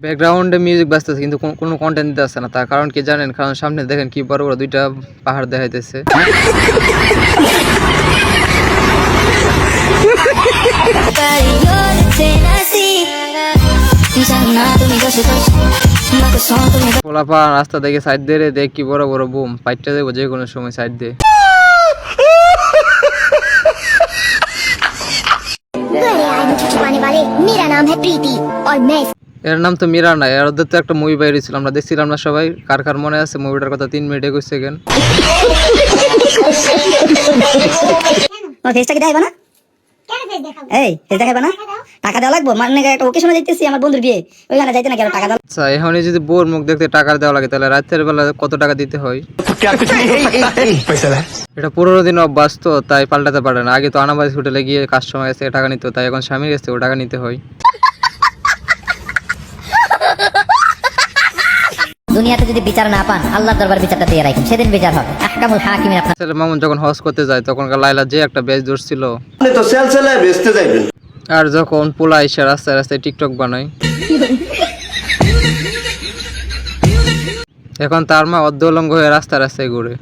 ব্যাকগ্রাউন্ডে মিউজিক বাজতেছে কিন্তু কোন- কোনো কন্টেন্ট দিতে আসছে না। তার কারণ কি জানেন? কারণ সামনে দেখেন কি বড় বড় দুইটা পাহাড় দেখাইতেছে। পোলাপা রাস্তা দেখে সাইড দিয়ে দেখ কি বড় বড় বুম পাইটটা দেবো যে কোনো সময় সাইড দিয়ে। बड़े आदमी की छुपाने वाले मेरा नाम है प्रीति और मैं এর নাম তো মিরা না এর ওদের তো একটা মুভি বাইরে ছিল আমরা দেখছিলাম না সবাই কার কার মনে আছে মুভিটার কথা তিন মিনিট একুশ সেকেন্ড তোমার ফেসটা কি দেখাইবা না এই ফেস দেখাইবা না? টাকা দেওয়া লাগবো? মানে একটা ওকেশনে দেখতেছি আমার বন্ধুর বিয়ে। ওইখানে যাইতে নাকি আরও টাকা দেওয়া আচ্ছা এখনই যদি বোর মুখ দেখতে টাকা দেওয়া লাগে তাহলে রাতের বেলা কত টাকা দিতে হয়? এটা পুরোনো দিন অভ্যাস তো তাই পাল্টাতে পারে না। আগে তো আনাবাজ হোটেলে গিয়ে কাস্টমার কাছে টাকা নিত তাই এখন স্বামীর কাছে ও টাকা নিতে হয়। দুনিয়াতে যদি বিচার না পান আল্লাহর দরবার বিচারটা দিয়ে রাখেন। সেদিন বিচার হবে। মামুন যখন হজ করতে যায় তখনকার লাইলা যে একটা বেশ ধরছিল ছিল। আর যখন পোলা এসে রাস্তায় রাস্তায় টিকটক বানায়। এখন তার মা অর্ধ হয়ে রাস্তায় রাস্তায় ঘুরে।